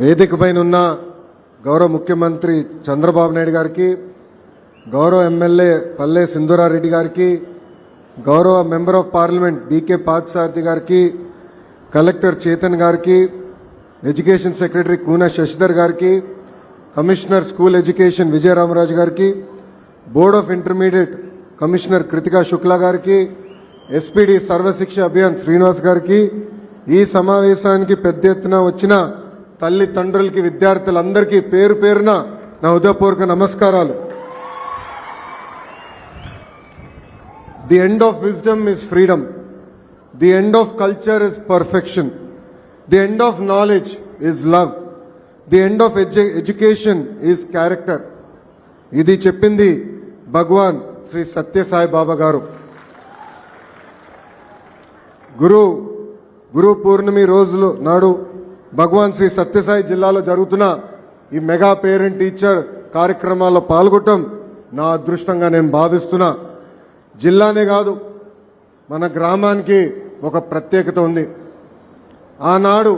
వేదిక పైన ఉన్న గౌరవ ముఖ్యమంత్రి చంద్రబాబు నాయుడు గారికి గౌరవ ఎమ్మెల్యే పల్లె సింధురారెడ్డి గారికి గౌరవ member of parliament B K Parthasarathi గారికి కలెక్టర్ చేతన్ గారికి ఎడ్యుకేషన్ సెక్రటరీ కూన శశిధర్ గారికి కమిషనర్ స్కూల్ ఎడ్యుకేషన్ విజయరామరాజు గారికి board of intermediate commissioner Krithika Shukla గారికి ఎస్పీడీ సర్వశిక్ష అభియాన్ శ్రీనివాస్ గారికి ఈ సమావేశానికి పెద్ద ఎత్తున వచ్చిన తల్లిదండ్రులకి విద్యార్థులందరికీ పేరు పేరున నా హృదయపూర్వక నమస్కారాలు. The end of wisdom is freedom the end of culture is perfection the end of knowledge is love the end of education is character ఇది చెప్పింది భగవాన్ శ్రీ సత్యసాయి బాబా గారు. గురు గురు పూర్ణమి రోజులు నాడు భగవాన్ శ్రీ సత్యసాయి జిల్లాలో జరుగుతున్న ఈ మెగా పేరెంట్ టీచర్ కార్యక్రమాల్లో పాల్గొనడం నా అదృష్టంగా నేను భావిస్తున్నా. జిల్లానే కాదు మన గ్రామానికి ఒక ప్రత్యేకత ఉంది. ఆనాడు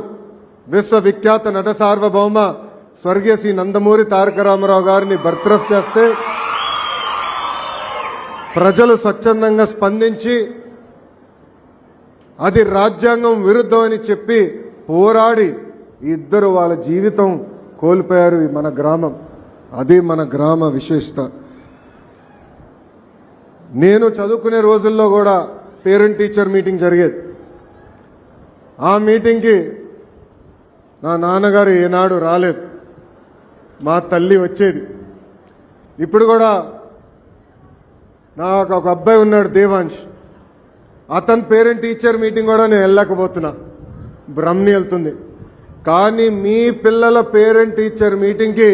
విశ్వవిఖ్యాత నట సార్వభౌమ స్వర్గీయ శ్రీ నందమూరి తారక రామారావు గారిని బర్త్రఫ్ చేస్తే ప్రజలు స్వచ్ఛందంగా స్పందించి అది రాజ్యాంగం విరుద్ధం అని చెప్పి పోరాడి ఇద్దరు వాళ్ళ జీవితం కోల్పోయారు మన గ్రామం. అది మన గ్రామ విశేషత. నేను చదువుకునే రోజుల్లో కూడా పేరెంట్ టీచర్ మీటింగ్ జరిగేది. ఆ మీటింగ్కి నా నాన్నగారు ఏనాడు రాలేదు. మా తల్లి వచ్చేది. ఇప్పుడు కూడా నాకు ఒక అబ్బాయి ఉన్నాడు దేవాంశ్. అతని పేరెంట్ టీచర్ మీటింగ్ కూడా నేను వెళ్ళకపోతున్నా బ్రహ్మి వెళ్తుంది. కానీ మీ పిల్లల పేరెంట్ టీచర్ మీటింగ్కి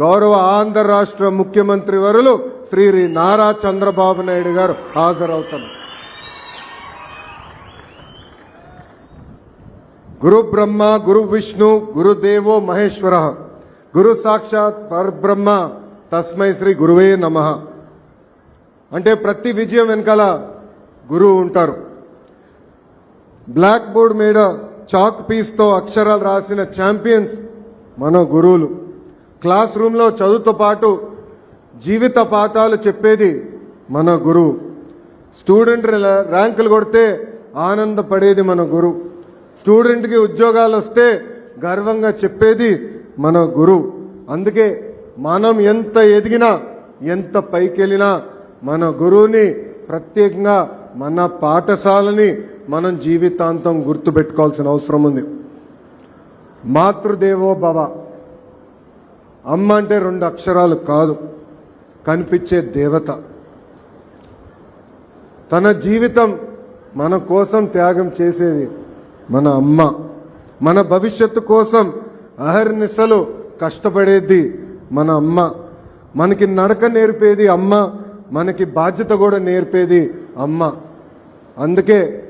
గౌరవ ఆంధ్ర రాష్ట్ర ముఖ్యమంత్రి వరులు శ్రీ నారా చంద్రబాబు నాయుడు గారు హాజరవుతున్నారు గురు బ్రహ్మ గురు విష్ణు గురుదేవో మహేశ్వర గురు సాక్షాత్ పరబ్రహ్మ తస్మై శ్రీ గురువే నమః. అంటే ప్రతి విజయం వెనకాల గురువు ఉంటారు. బ్లాక్ బోర్డ్ మీద చాక్ పీస్తో అక్షరాలు రాసిన ఛాంపియన్స్ మన గురువులు. క్లాస్ రూమ్లో చదువుతో పాటు జీవిత పాఠాలు చెప్పేది మన గురువు. స్టూడెంట్ ర్యాంకులు కొడితే ఆనందపడేది మన గురువు. స్టూడెంట్కి ఉద్యోగాలు వస్తే గర్వంగా చెప్పేది మన గురువు. అందుకే మనం ఎంత ఎదిగినా ఎంత పైకెళ్ళినా మన గురువుని ప్రత్యేకంగా మన పాఠశాలని మనం జీవితాంతం గుర్తుపెట్టుకోవాల్సిన అవసరం ఉంది. మాతృదేవో భవ. అమ్మ అంటే రెండు అక్షరాలు కాదు. కనిపించే దేవత. తన జీవితం మన కోసం త్యాగం చేసేది మన అమ్మ. మన భవిష్యత్తు కోసం అహర్నిశలు కష్టపడేది మన అమ్మ. మనకి నడక నేర్పేది అమ్మ. మనకి బాధ్యత కూడా నేర్పేది అమ్మ. అందుకే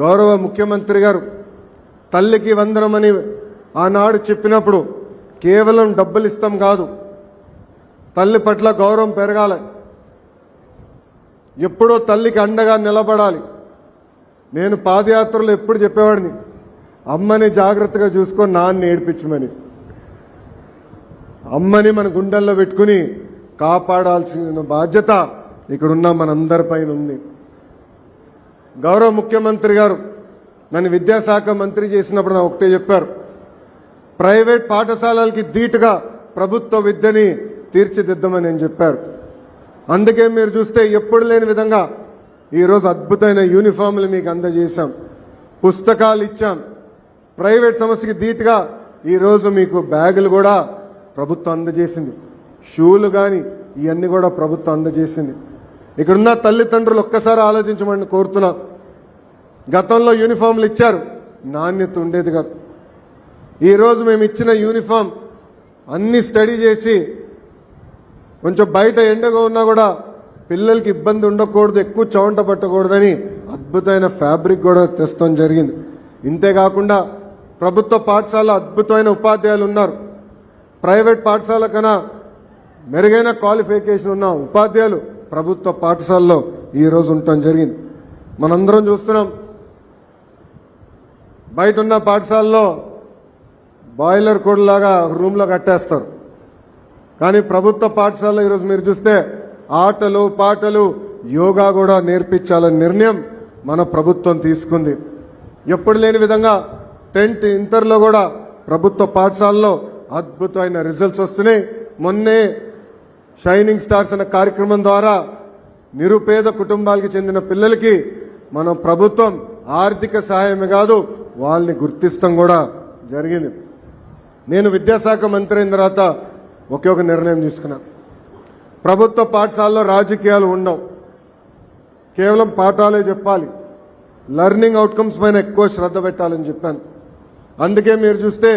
గౌరవ ముఖ్యమంత్రి గారు తల్లికి వందనమని ఆనాడు చెప్పినప్పుడు కేవలం డబ్బులు ఇస్తాం కాదు తల్లి పట్ల గౌరవం పెరగాలి. ఎప్పుడో తల్లికి అండగా నిలబడాలి. నేను పాదయాత్రలో ఎప్పుడు చెప్పేవాడిని అమ్మని జాగ్రత్తగా చూసుకొని నాన్న ఏడిపించమని అమ్మని మన గుండెల్లో పెట్టుకుని కాపాడాల్సిన బాధ్యత ఇక్కడున్న మనందరిపైన ఉంది. గౌరవ ముఖ్యమంత్రి గారు నన్ను విద్యాశాఖ మంత్రి చేసినప్పుడు నా ఒకటే చెప్పారు. ప్రైవేట్ పాఠశాలలకి ధీటుగా ప్రభుత్వ విద్యని తీర్చిదిద్దామని నేను చెప్పారు. అందుకే మీరు చూస్తే ఎప్పుడు లేని విధంగా ఈరోజు అద్భుతమైన యూనిఫామ్లు మీకు అందజేశాం. పుస్తకాలు ఇచ్చాం. ప్రైవేట్ సంస్థకి ధీటుగా ఈరోజు మీకు బ్యాగులు కూడా ప్రభుత్వం అందజేసింది. షూలు కానీ ఇవన్నీ కూడా ప్రభుత్వం అందజేసింది. ఇక్కడున్న తల్లిదండ్రులు ఒక్కసారి ఆలోచించమని కోరుతున్నా. గతంలో యూనిఫామ్లు ఇచ్చారు. నాణ్యత ఉండేది కాదు. ఈరోజు మేము ఇచ్చిన యూనిఫామ్ అన్ని స్టడీ చేసి కొంచెం బయట ఎండగా ఉన్నా కూడా పిల్లలకి ఇబ్బంది ఉండకూడదు ఎక్కువ చౌంట పట్టకూడదని అద్భుతమైన ఫ్యాబ్రిక్ కూడా తెస్తాం జరిగింది. ఇంతేకాకుండా ప్రభుత్వ పాఠశాల అద్భుతమైన ఉపాధ్యాయులు ఉన్నారు. ప్రైవేట్ పాఠశాల కన్నా మెరుగైన క్వాలిఫికేషన్ ఉన్న ఉపాధ్యాయులు ప్రభుత్వ పాఠశాలలో ఈరోజు ఉండటం జరిగింది. మనందరం చూస్తున్నాం. బయట ఉన్న పాఠశాలలో బాయిలర్ కోడ్లాగా రూమ్లో కట్టేస్తారు. కానీ ప్రభుత్వ పాఠశాలలో ఈరోజు మీరు చూస్తే ఆటలు పాటలు యోగా కూడా నేర్పించాలని నిర్ణయం మన ప్రభుత్వం తీసుకుంది. ఎప్పుడు లేని విధంగా టెన్త్ ఇంటర్లో కూడా ప్రభుత్వ పాఠశాలలో అద్భుతమైన రిజల్ట్స్ వస్తున్నాయి. మొన్నే షైనింగ్ స్టార్స్ అనే కార్యక్రమం ద్వారా నిరుపేద కుటుంబాలకి చెందిన పిల్లలకి మనం ప్రభుత్వం ఆర్థిక సహాయమే కాదు వాళ్ళని గుర్తిస్తాం కూడా జరిగింది. నేను విద్యాశాఖ మంత్రి అయిన తర్వాత ఒకే ఒక నిర్ణయం తీసుకున్నా. ప్రభుత్వ పాఠశాలలో రాజకీయాలు ఉండవు. కేవలం పాఠాలే చెప్పాలి. లర్నింగ్ అవుట్కమ్స్ పైన ఎక్కువ శ్రద్ధ పెట్టాలని చెప్పాను. అందుకే మీరు చూస్తే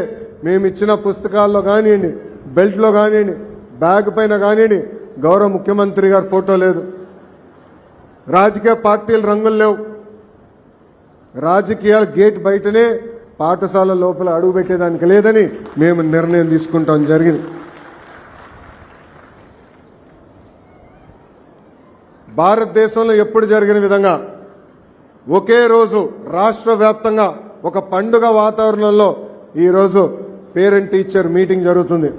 మేము ఇచ్చిన పుస్తకాల్లో కానివ్వండి బెల్ట్లో కానివ్వండి బ్యాగ్ పైన కానివ్వండి గౌరవ ముఖ్యమంత్రి గారి ఫోటో లేదు. రాజకీయ పార్టీలు రంగులు లేవు. రాజకీయాల గేట్ బయటనే పాఠశాల లోపల అడుగు పెట్టేదానికి లేదని మేము నిర్ణయం తీసుకుంటాం జరిగింది. భారతదేశంలో ఎప్పుడు జరిగిన విధంగా ఒకే రోజు రాష్ట్ర వ్యాప్తంగా ఒక పండుగ వాతావరణంలో ఈరోజు పేరెంట్ టీచర్ మీటింగ్ జరుగుతుంది.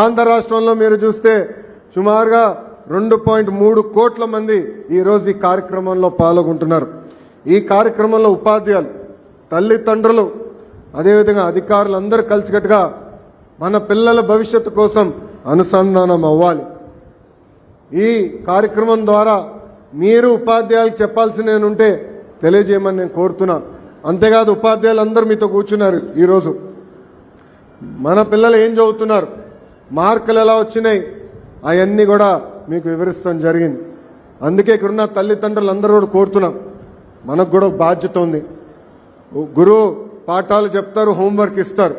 ఆంధ్ర రాష్ట్రంలో మీరు చూస్తే సుమారుగా రెండు పాయింట్ మూడు కోట్ల మంది ఈరోజు ఈ కార్యక్రమంలో పాల్గొంటున్నారు. ఈ కార్యక్రమంలో ఉపాధ్యాయులు తల్లిదండ్రులు అదేవిధంగా అధికారులు అందరూ కలిసికట్టుగా మన పిల్లల భవిష్యత్తు కోసం అనుసంధానం అవ్వాలి. ఈ కార్యక్రమం ద్వారా మీరు ఉపాధ్యాయులకు చెప్పాల్సిన ఉంటే తెలియజేయమని నేను కోరుతున్నాను అంతేకాదు ఉపాధ్యాయులు అందరూ మీతో కూర్చున్నారు ఈరోజు. మన పిల్లలు ఏం చదువుతున్నారు? మార్కులు ఎలా వచ్చినాయి అవన్నీ కూడా మీకు వివరిస్తాం జరిగింది. అందుకే ఇక్కడున్న తల్లిదండ్రులు అందరూ కూడా కోరుతున్నాం. మనకు కూడా బాధ్యత ఉంది. గురువు పాఠాలు చెప్తారు హోంవర్క్ ఇస్తారు.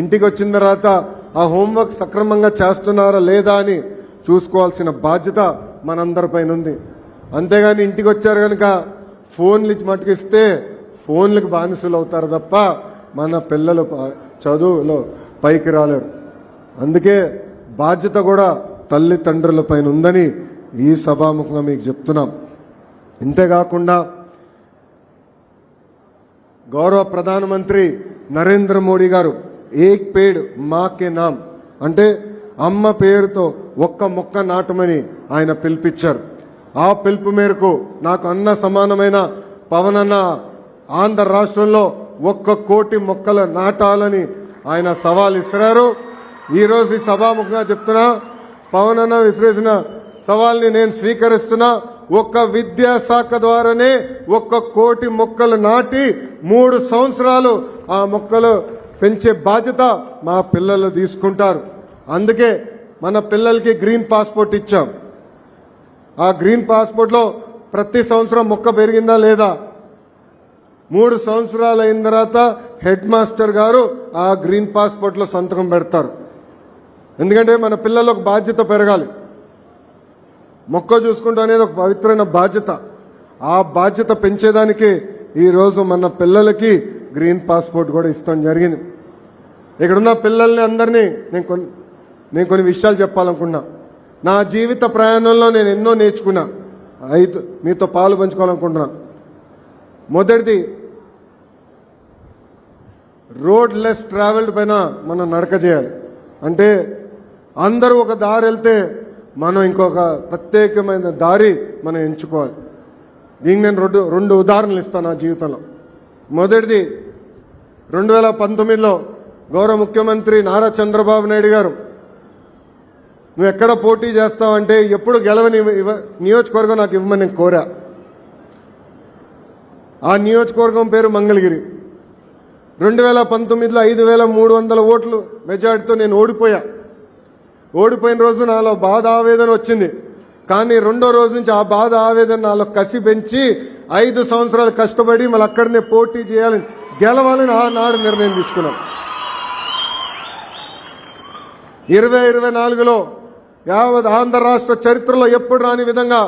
ఇంటికి వచ్చిన తర్వాత ఆ హోంవర్క్ సక్రమంగా చేస్తున్నారా లేదా అని చూసుకోవాల్సిన బాధ్యత మనందరిపైన ఉంది. అంతేగాని ఇంటికి వచ్చారు కనుక ఫోన్లు మటుకిస్తే ఫోన్లకు బానిసలు అవుతారు తప్ప మన పిల్లలు చదువులో పైకి రాలేరు. అందుకే బాధ్యత కూడా తల్లిదండ్రుల పైన ఉందని ఈ సభాముఖంగా మీకు చెప్తున్నాం. ఇంతేకాకుండా గౌరవ ప్రధానమంత్రి నరేంద్ర మోడీ గారు ఏక్ పేడ్ మా కే నామ్ అంటే అమ్మ పేరుతో ఒక్క మొక్క నాటమని ఆయన పిలిపించారు. ఆ పిలుపు మేరకు నాకు అన్న సమానమైన పవన్ అన్న ఆంధ్ర రాష్ట్రంలో ఒక్క కోటి మొక్కలు నాటాలని ఆయన సవాల్ ఇసిరారు ఈరోజు ఈ సభాముఖంగా చెప్తున్నా పవన్ అన్న విసిరేసిన సవాల్ని నేను స్వీకరిస్తున్నా. ఒక్క విద్యాశాఖ ద్వారానే ఒక్క కోటి మొక్కలు నాటి మూడు సంవత్సరాలు ఆ మొక్కలు పెంచే బాధ్యత మా పిల్లలు తీసుకుంటారు. అందుకే మన పిల్లలకి గ్రీన్ పాస్పోర్ట్ ఇచ్చాం. ఆ గ్రీన్ పాస్పోర్ట్లో ప్రతి సంవత్సరం మొక్క పెరిగిందా లేదా? మూడు సంవత్సరాలు అయిన తర్వాత హెడ్ మాస్టర్ గారు ఆ గ్రీన్ పాస్పోర్ట్లో సంతకం పెడతారు. ఎందుకంటే మన పిల్లలకు బాధ్యత పెరగాలి. మొక్క చూసుకుంటూ అనేది ఒక పవిత్రమైన బాధ్యత. ఆ బాధ్యత పెంచేదానికి ఈ రోజు మన పిల్లలకి గ్రీన్ పాస్పోర్ట్ కూడా ఇస్తాం జరిగింది. ఇక్కడున్న పిల్లల్ని అందరినీ నేను కొన్ని నేను కొన్ని విషయాలు చెప్పాలనుకున్నా. నా జీవిత ప్రయాణంలో నేను ఎన్నో నేర్చుకున్నా. ఐదు మీతో పాలు పంచుకోవాలనుకుంటున్నా. మొదటిది రోడ్ లెస్ ట్రావెల్డ్ పైన మనం నడక చేయాలి. అంటే అందరూ ఒక దారి వెళ్తే మనం ఇంకొక ప్రత్యేకమైన దారి మనం ఎంచుకోవాలి. దీనికి నేను రెండు రెండు ఉదాహరణలు ఇస్తాను నా జీవితంలో. మొదటిది రెండు వేల పంతొమ్మిదిలో గౌరవ ముఖ్యమంత్రి నారా చంద్రబాబు నాయుడు గారు నువ్వు ఎక్కడ పోటీ చేస్తావంటే ఎప్పుడు గెలవని ఇవ్వ- నియోజకవర్గం నాకు ఇవ్వమని నేను కోరా. ఆ నియోజకవర్గం పేరు మంగళగిరి. రెండు వేల పంతొమ్మిదిలో ఐదు వేల మూడు వందల ఓట్లు మెజార్టీతో నేను ఓడిపోయా. ఓడిపోయిన రోజు నాలో బాధ ఆవేదన వచ్చింది. కానీ రెండో రోజు నుంచి ఆ బాధ ఆవేదన నాలో కసి పెంచి ఐదు సంవత్సరాలు కష్టపడి మళ్ళీ అక్కడనే పోటీ చేయాలని గెలవాలని ఆనాడు నిర్ణయం తీసుకున్నాం. ఇరవై ఇరవై నాలుగులో యావత్ ఆంధ్ర రాష్ట్ర చరిత్రలో ఎప్పుడు రాని విధంగా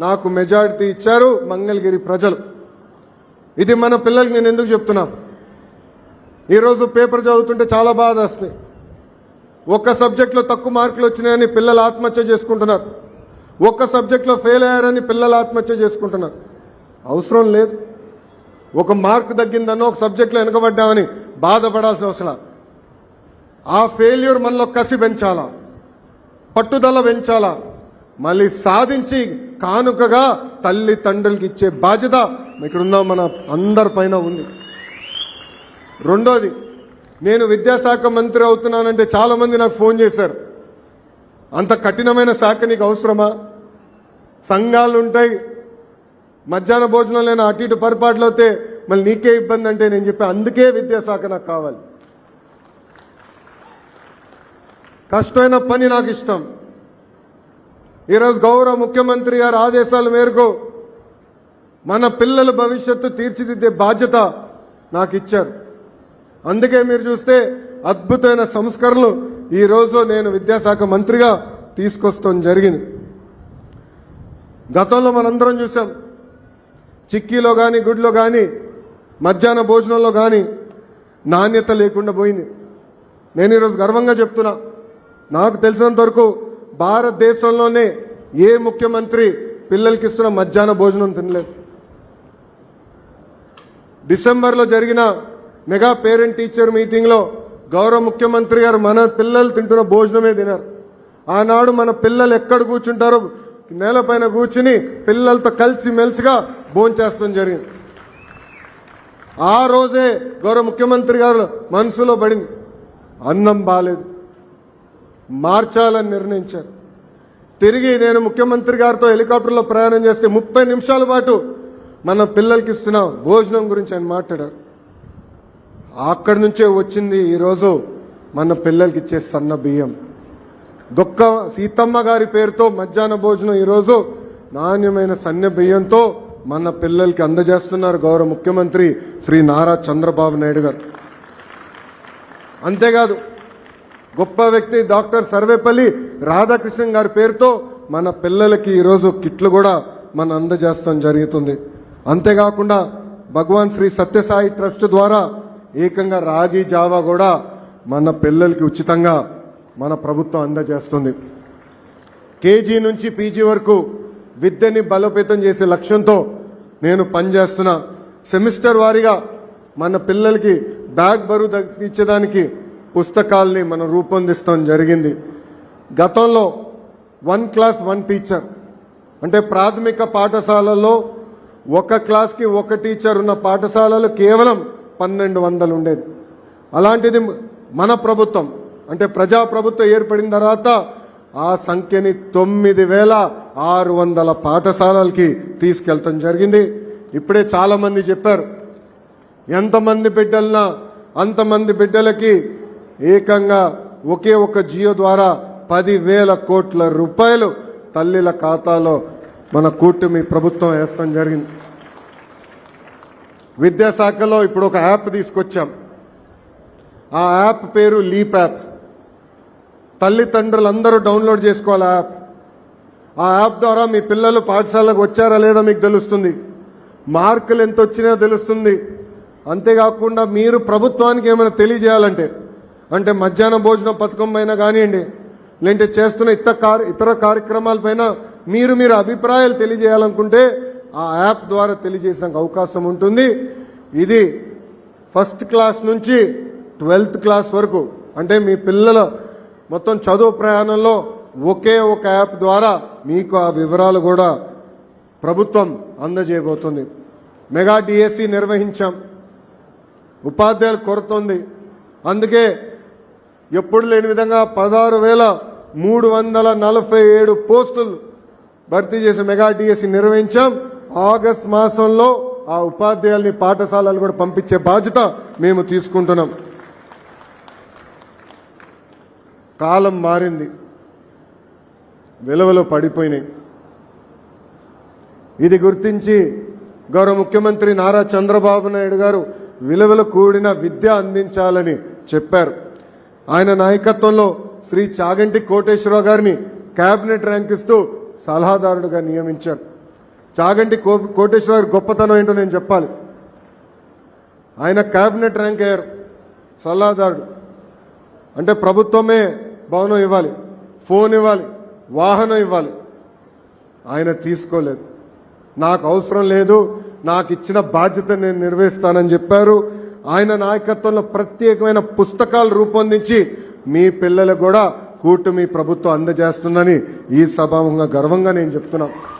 నాకు మెజారిటీ ఇచ్చారు మంగళగిరి ప్రజలు. ఇది మన పిల్లలకి నేను ఎందుకు చెప్తున్నా? ఈరోజు పేపర్ చదువుతుంటే చాలా బాధ వస్తుంది. ఒక్క సబ్జెక్ట్లో తక్కువ మార్కులు వచ్చినాయని పిల్లలు ఆత్మహత్య చేసుకుంటున్నారు. ఒక్క సబ్జెక్ట్లో ఫెయిల్ అయ్యారని పిల్లలు ఆత్మహత్య చేసుకుంటున్నారు. అవసరం లేదు. ఒక మార్క్ తగ్గిందనో ఒక సబ్జెక్ట్లో వెనుకబడ్డామని బాధపడాల్సిన అవసరం ఆ ఫెయిల్యూర్ మనలో కసి పెంచాలా? పట్టుదల పెంచాలా? మళ్ళీ సాధించి కానుకగా తల్లి తండ్రులకి ఇచ్చే బాధ్యత ఇక్కడున్న మన అందరిపైన ఉంది. రెండోది నేను విద్యాశాఖ మంత్రి అవుతున్నానంటే చాలా మంది నాకు ఫోన్ చేశారు. అంత కఠినమైన శాఖ నీకు అవసరమా? సంఘాలు ఉంటాయి. మధ్యాహ్న భోజనం లేని అటు ఇటు పొరపాట్లు అవుతే మళ్ళీ నీకే ఇబ్బంది అంటే నేను చెప్పి అందుకే విద్యాశాఖ నాకు కావాలి. కష్టమైన పని నాకు ఇష్టం. ఈరోజు గౌరవ ముఖ్యమంత్రి గారి ఆదేశాల మేరకు మన పిల్లల భవిష్యత్తు తీర్చిదిద్దే బాధ్యత నాకు ఇచ్చారు. అందుకే మీరు చూస్తే అద్భుతమైన సంస్కరణలు ఈరోజు నేను విద్యాశాఖ మంత్రిగా తీసుకొస్తాం జరిగింది. గతంలో మనందరం చూసాం. చిక్కీలో కానీ గుడిలో కానీ మధ్యాహ్న భోజనంలో కానీ నాణ్యత లేకుండా పోయింది. నేను ఈరోజు గర్వంగా చెప్తున్నా. నాకు తెలిసినంత వరకు భారతదేశంలోనే ఏ ముఖ్యమంత్రి పిల్లలకి ఇస్తున్న మధ్యాహ్న భోజనం తినలేదు. డిసెంబర్లో జరిగిన మెగా పేరెంట్ టీచర్ మీటింగ్లో గౌరవ ముఖ్యమంత్రి గారు మన పిల్లలు తింటున్న భోజనమే తినారు. ఆనాడు మన పిల్లలు ఎక్కడ కూర్చుంటారో నేలపైన కూర్చుని పిల్లలతో కలిసి మెలిసిగా భోంచేస్తాం జరిగింది. ఆ రోజే గౌరవ ముఖ్యమంత్రి గారు మనసులో పడింది. అన్నం బాలేదు. మార్చాలని నిర్ణయించారు. తిరిగి నేను ముఖ్యమంత్రి గారితో హెలికాప్టర్లో ప్రయాణం చేస్తే ముప్పై నిమిషాల పాటు మన పిల్లలకి ఇస్తున్న భోజనం గురించి ఆయన మాట్లాడారు. అక్కడి నుంచే వచ్చింది ఈరోజు మన పిల్లలకి ఇచ్చే సన్న బియ్యం. దొక్క సీతమ్మ గారి పేరుతో మధ్యాహ్న భోజనం ఈరోజు నాణ్యమైన సన్న బియ్యంతో మన పిల్లలకి అందజేస్తున్నారు గౌరవ ముఖ్యమంత్రి శ్రీ నారా చంద్రబాబు నాయుడు గారు. అంతేకాదు గొప్ప వ్యక్తి డాక్టర్ సర్వేపల్లి రాధాకృష్ణన్ గారి పేరుతో మన పిల్లలకి ఈరోజు కిట్లు కూడా మన అందజేస్తాం జరుగుతుంది. అంతేకాకుండా భగవాన్ శ్రీ సత్యసాయి ట్రస్ట్ ద్వారా ఏకంగా రాగి జావా కూడా మన పిల్లలకి ఉచితంగా మన ప్రభుత్వం అందజేస్తుంది. కేజీ నుంచి పీజీ వరకు విద్యని బలోపేతం చేసే లక్ష్యంతో నేను పనిచేస్తున్నా సెమిస్టర్ వారీగా మన పిల్లలకి బ్యాగ్ బరువు తగ్గించడానికి పుస్తకాల్ని మనం రూపొందిస్తాం జరిగింది. గతంలో వన్ క్లాస్ వన్ టీచర్ అంటే ప్రాథమిక పాఠశాలల్లో ఒక క్లాస్కి ఒక టీచర్ ఉన్న పాఠశాలలు కేవలం పన్నెండు వందలు ఉండేది. అలాంటిది మన ప్రభుత్వం అంటే ప్రజా ప్రభుత్వం ఏర్పడిన తర్వాత ఆ సంఖ్యని తొమ్మిది వేల ఆరు వందల పాఠశాలలకి తీసుకెళ్తాం జరిగింది. ఇప్పుడే చాలామంది చెప్పారు ఎంతమంది బిడ్డలనా అంతమంది బిడ్డలకి ఏకంగా ఒకే ఒక జియో ద్వారా పదివేల కోట్ల రూపాయలు తల్లిల ఖాతాలో మన కూటమి ప్రభుత్వం వేస్తాం జరిగింది. విద్యాశాఖలో ఇప్పుడు ఒక యాప్ తీసుకొచ్చాం. ఆ యాప్ పేరు లీప్ యాప్. తల్లిదండ్రులందరూ డౌన్లోడ్ చేసుకోవాలి ఆ యాప్. ఆ యాప్ ద్వారా మీ పిల్లలు పాఠశాలకు వచ్చారా లేదా మీకు తెలుస్తుంది. మార్కులు ఎంత వచ్చినా తెలుస్తుంది. అంతేకాకుండా మీరు ప్రభుత్వానికి ఏమైనా తెలియజేయాలంటే అంటే మధ్యాహ్న భోజన పథకం పైన కానివ్వండి లేదంటే చేస్తున్న ఇతర కార్య ఇతర కార్యక్రమాలపైన మీరు మీరు అభిప్రాయాలు తెలియజేయాలనుకుంటే ఆ యాప్ ద్వారా తెలియజేసే అవకాశం ఉంటుంది. ఇది ఫస్ట్ క్లాస్ నుంచి ట్వెల్త్ క్లాస్ వరకు అంటే మీ పిల్లల మొత్తం చదువు ప్రయాణంలో ఒకే ఒక యాప్ ద్వారా మీకు ఆ వివరాలు కూడా ప్రభుత్వం అందజేయబోతుంది. Mega DSC నిర్వహించాం. ఉపాధ్యాయుల కొరత ఉంది. అందుకే ఎప్పుడు లేని విధంగా పదహారు వేల మూడు వందల నలభై ఏడు పోస్టులు భర్తీ చేసి మెగా డిఎస్సి నిర్వహించాం. ఆగస్ట్ మాసంలో ఆ ఉపాధ్యాయుల్ని పాఠశాలలు కూడా పంపించే బాధ్యత మేము తీసుకుంటున్నాం. కాలం మారింది. విలువలు పడిపోయినాయి. ఇది గుర్తించి గౌరవ ముఖ్యమంత్రి నారా చంద్రబాబు నాయుడు గారు విలువలు కూడిన విద్య అందించాలని చెప్పారు. ఆయన నాయకత్వంలో శ్రీ చాగంటి కోటేశ్వరరావు గారిని కేబినెట్ ర్యాంక్ ఇస్తూ సలహాదారుడుగా నియమించారు. చాగంటి కో- గారి గొప్పతనం ఏంటో నేను చెప్పాలి. ఆయన క్యాబినెట్ ర్యాంక్ అయ్యారు. సలహాదారుడు. అంటే ప్రభుత్వమే భవనం ఇవ్వాలి. ఫోన్ ఇవ్వాలి. వాహనం ఇవ్వాలి. ఆయన తీసుకోలేదు. నాకు అవసరం లేదు. నాకు ఇచ్చిన బాధ్యత నేను నిర్వహిస్తానని చెప్పారు. ఆయన నాయకత్వంలో ప్రత్యేకమైన పుస్తకాలు రూపొందించి మీ పిల్లలకు కూడా కూటమి ప్రభుత్వం అందజేస్తుందని ఈ సభాముఖంగా గర్వంగా నేను చెప్తున్నాను.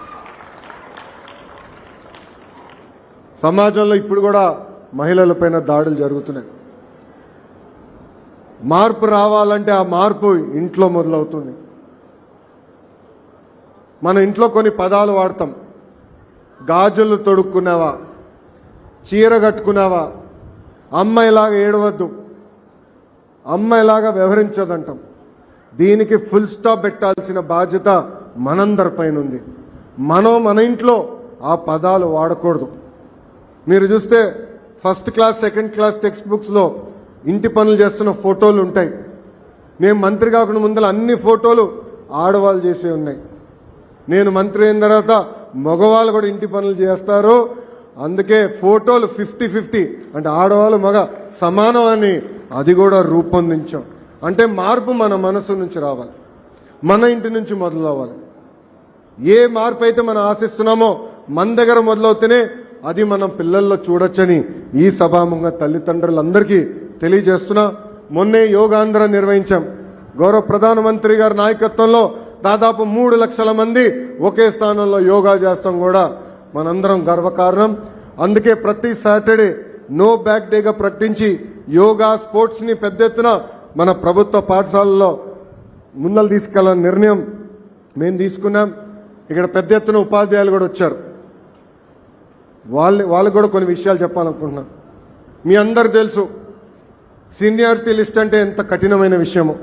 సమాజంలో ఇప్పుడు కూడా మహిళలపైన దాడులు జరుగుతున్నాయి. మార్పు రావాలంటే ఆ మార్పు ఇంట్లో మొదలవుతుంది. మన ఇంట్లో కొన్ని పదాలు వాడతాం. గాజులు తొడుక్కున్నావా చీర కట్టుకున్నావా అమ్మాయిలాగా ఏడవద్దు. అమ్మాయిలాగా వ్యవహరించదంటాం. దీనికి ఫుల్ స్టాప్ పెట్టాల్సిన బాధ్యత మనందరిపైన ఉంది మనం మన ఇంట్లో ఆ పదాలు వాడకూడదు. మీరు చూస్తే first class second class text బుక్స్లో ఇంటి పనులు చేస్తున్న ఫోటోలు ఉంటాయి. నేను మంత్రి కాకుండా ముందర అన్ని ఫోటోలు ఆడవాళ్ళు చేసే ఉన్నాయి. నేను మంత్రి అయిన తర్వాత మగవాళ్ళు కూడా ఇంటి పనులు చేస్తారు. అందుకే ఫోటోలు ఫిఫ్టీ ఫిఫ్టీ అంటే ఆడవాళ్ళు మగ సమానం అని అది కూడా రూపొందించాం. అంటే మార్పు మన మనసు నుంచి రావాలి. మన ఇంటి నుంచి మొదలవ్వాలి. ఏ మార్పు అయితే మనం ఆశిస్తున్నామో మన దగ్గర మొదలవుతేనే అది మనం పిల్లల్లో చూడొచ్చని ఈ సభాముఖంగా తల్లిదండ్రులందరికీ తెలియజేస్తున్నా. మొన్నే యోగాంధ్ర నిర్వహించాం. గౌరవ ప్రధానమంత్రి గారి నాయకత్వంలో దాదాపు మూడు లక్షల మంది ఒకే స్థానంలో యోగా చేస్తాం కూడా మనందరం గర్వకారణం. అందుకే ప్రతి సాటర్డే నో బ్యాక్ డేగా ప్రకటించి యోగా స్పోర్ట్స్ని పెద్ద ఎత్తున మన ప్రభుత్వ పాఠశాలల్లో ముందలు తీసుకెళ్ళాలని నిర్ణయం మేము తీసుకున్నాం. ఇక్కడ పెద్ద ఎత్తున ఉపాధ్యాయులు కూడా వచ్చారు. వాళ్ళ వాళ్ళకు కూడా కొన్ని విషయాలు చెప్పాలనుకుంటున్నాను మీ అందరు తెలుసు సీనియారిటీ లిస్ట్ అంటే ఎంత కఠినమైన విషయము.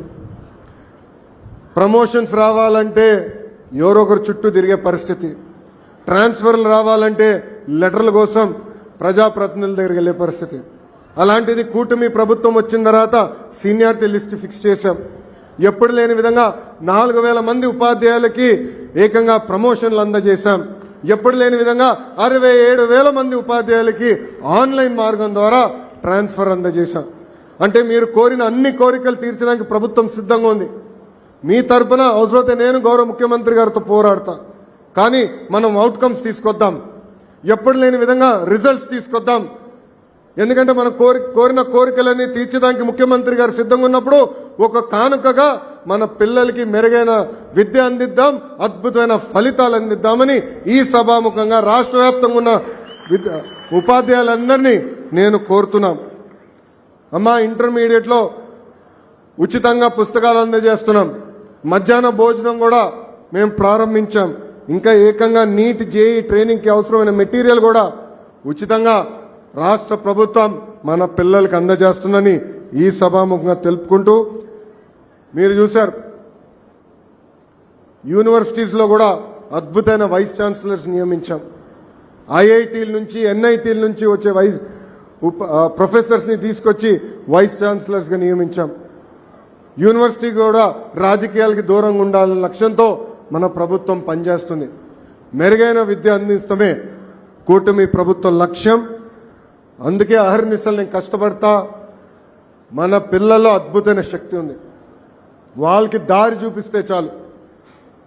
ప్రమోషన్స్ రావాలంటే ఎవరో ఒకరు చుట్టూ తిరిగే పరిస్థితి. ట్రాన్స్ఫర్లు రావాలంటే లెటర్ల కోసం ప్రజాప్రతినిధుల దగ్గరికి వెళ్ళే పరిస్థితి. అలాంటిది కూటమి ప్రభుత్వం వచ్చిన తర్వాత సీనియారిటీ లిస్ట్ ఫిక్స్ చేశాం. ఎప్పుడు లేని విధంగా నాలుగు వేల మంది ఉపాధ్యాయులకి ఏకంగా ప్రమోషన్లు అందజేశాం. ఎప్పుడు లేని విధంగా అరవై ఏడు వేల మంది ఉపాధ్యాయులకి ఆన్లైన్ మార్గం ద్వారా ట్రాన్స్ఫర్ అందజేశాం. అంటే మీరు కోరిన అన్ని కోరికలు తీర్చడానికి ప్రభుత్వం సిద్ధంగా ఉంది. మీ తరపున అవసరమైతే నేను గౌరవ ముఖ్యమంత్రి గారితో పోరాడతా. కానీ మనం అవుట్కమ్స్ తీసుకొద్దాం. ఎప్పుడు లేని విధంగా రిజల్ట్స్ తీసుకొద్దాం. ఎందుకంటే మనం కోరి కోరిన కోరికలన్నీ తీర్చడానికి ముఖ్యమంత్రి గారు సిద్ధంగా ఉన్నప్పుడు ఒక కానుకగా మన పిల్లలకి మెరుగైన విద్య అందిద్దాం అద్భుతమైన ఫలితాలు అందిద్దామని ఈ సభాముఖంగా రాష్ట్ర వ్యాప్తంగా ఉన్న ఉపాధ్యాయులందరినీ నేను కోరుతున్నాం. అమ్మా ఇంటర్మీడియట్లో ఉచితంగా పుస్తకాలు అందజేస్తున్నాం. మధ్యాహ్న భోజనం కూడా మేము ప్రారంభించాం. ఇంకా ఏకంగా నీట్ జేఈ ట్రైనింగ్కి అవసరమైన మెటీరియల్ కూడా ఉచితంగా రాష్ట్ర ప్రభుత్వం మన పిల్లలకి అందజేస్తుందని ఈ సభాముఖంగా తెలుపుకుంటూ మీరు చూశారు. యూనివర్సిటీస్లో కూడా అద్భుతమైన వైస్ ఛాన్సలర్స్ నియమించాం. ఐఐటీల నుంచి ఎన్ఐటీల నుంచి వచ్చే వైస్ ఉప ప్రొఫెసర్స్ని తీసుకొచ్చి వైస్ ఛాన్సలర్స్గా నియమించాం. యూనివర్సిటీ కూడా రాజకీయాలకి దూరంగా ఉండాలనే లక్ష్యంతో మన ప్రభుత్వం పనిచేస్తుంది. మెరుగైన విద్య అందిస్తమే కూటమి ప్రభుత్వ లక్ష్యం. అందుకే అహర్నిశలు నేను కష్టపడతా మన పిల్లల్లో అద్భుతమైన శక్తి ఉంది. వాళ్ళకి దారి చూపిస్తే చాలు.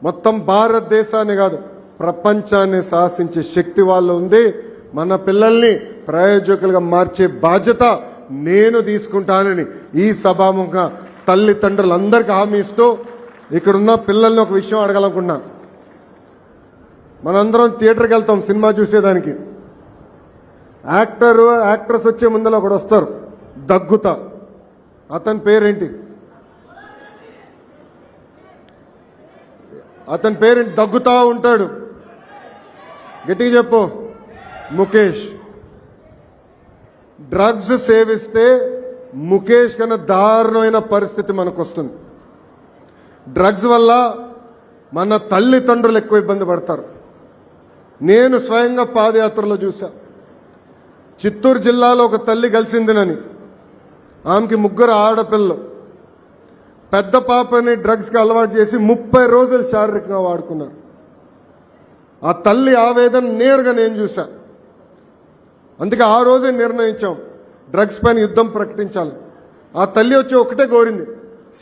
మొత్తం భారతదేశాన్ని కాదు ప్రపంచాన్ని శాసించే శక్తి వాళ్ళు ఉంది. మన పిల్లల్ని ప్రయోజకులుగా మార్చే బాధ్యత నేను తీసుకుంటానని ఈ సభాముఖంగా తల్లిదండ్రులందరికీ హామీ ఇస్తూ ఇక్కడున్న పిల్లల్ని ఒక విషయం అడగాలనుకున్నా మనందరం థియేటర్కి వెళ్తాం సినిమా చూసేదానికి. యాక్టర్ యాక్ట్రెస్ వచ్చే ముందర ఒకడు వస్తారు దగ్గుతా. అతని పేరేంటి? అతని పేరు దగ్గుతా ఉంటాడు. గట్టిగా చెప్పు. ముఖేష్. డ్రగ్స్ సేవిస్తే ముఖేష్ కన్నా దారుణమైన పరిస్థితి మనకు వస్తుంది డ్రగ్స్ వల్ల మన తల్లిదండ్రులు ఎక్కువ ఇబ్బంది పడతారు. నేను స్వయంగా పాదయాత్రలో చూసా చిత్తూరు జిల్లాలో ఒక తల్లి కలిసిందినని. ఆమెకి ముగ్గురు ఆడపిల్లలు. పెద్ద పాపని డ్రగ్స్కి అలవాటు చేసి ముప్పై రోజులు శారీరకంగా వాడుకున్నారు. ఆ తల్లి ఆవేదన నేరుగా నేను చూశా. అందుకే ఆ రోజే నిర్ణయించాం డ్రగ్స్ పైన యుద్ధం ప్రకటించాలి. ఆ తల్లి వచ్చి ఒకటే కోరింది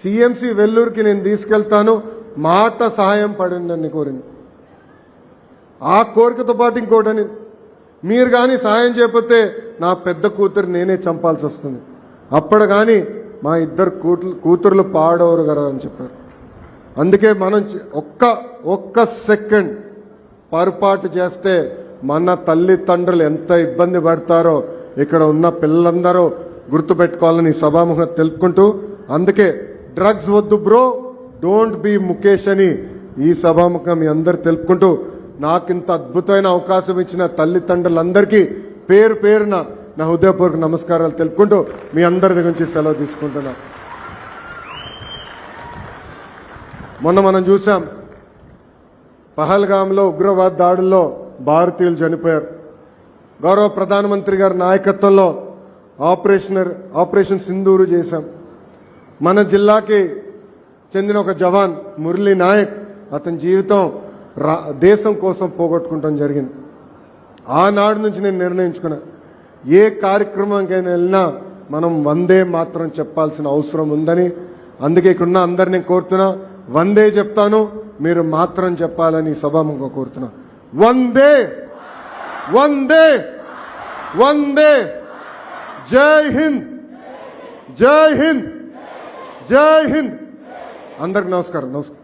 సిఎంసి వెల్లూరుకి నేను తీసుకెళ్తాను మాట సహాయం పడిందని కోరింది. ఆ కోరికతో పాటు ఇంకోటని మీరు కానీ సహాయం చేయకపోతే నా పెద్ద కూతురు నేనే చంపాల్సి వస్తుంది. అప్పుడు కానీ మా ఇద్దరు కూతురు కూతుర్లు పాడవరు కదా అని చెప్పారు. అందుకే మనం ఒక్క ఒక్క సెకండ్ పొరపాటు చేస్తే మన తల్లిదండ్రులు ఎంత ఇబ్బంది పడతారో ఇక్కడ ఉన్న పిల్లలందరూ గుర్తుపెట్టుకోవాలని సభాముఖం తెలుపుకుంటూ అందుకే డ్రగ్స్ వద్దు బ్రో డోంట్ బి ముఖేష్ అని ఈ సభాముఖం మీ అందరు తెలుపుకుంటూ నాకింత అద్భుతమైన అవకాశం ఇచ్చిన తల్లిదండ్రులందరికీ పేరు పేరున నా హృదయపూర్వక నమస్కారాలు తెలుపుకుంటూ మీ అందరి దగ్గర నుంచి సెలవు తీసుకుంటున్నా. మొన్న మనం చూసాం పహల్గాంలో ఉగ్రవాద దాడుల్లో భారతీయులు చనిపోయారు. గౌరవ ప్రధానమంత్రి గారి నాయకత్వంలో ఆపరేషన్ ఆపరేషన్ సింధూరు చేశాం. మన జిల్లాకి చెందిన ఒక జవాన్ మురళీ నాయక్ అతని జీవితం రా- దేశం కోసం పోగొట్టుకుంటాం జరిగింది. ఆనాడు నుంచి నేను నిర్ణయించుకున్నాను ఏ కార్యక్రమానికైనా వెళ్ళినా మనం వందే మాత్రం చెప్పాల్సిన అవసరం ఉందని. అందుకే ఇక్కడున్న అందరినీ కోరుతున్నా వందే చెప్తాను మీరు మాత్రం చెప్పాలని సభాముఖంగా కోరుతున్నా. వందే! వందే! వందే! జై హింద్! జై హింద్! జై హింద్! అందరికి నమస్కారం నమస్కారం.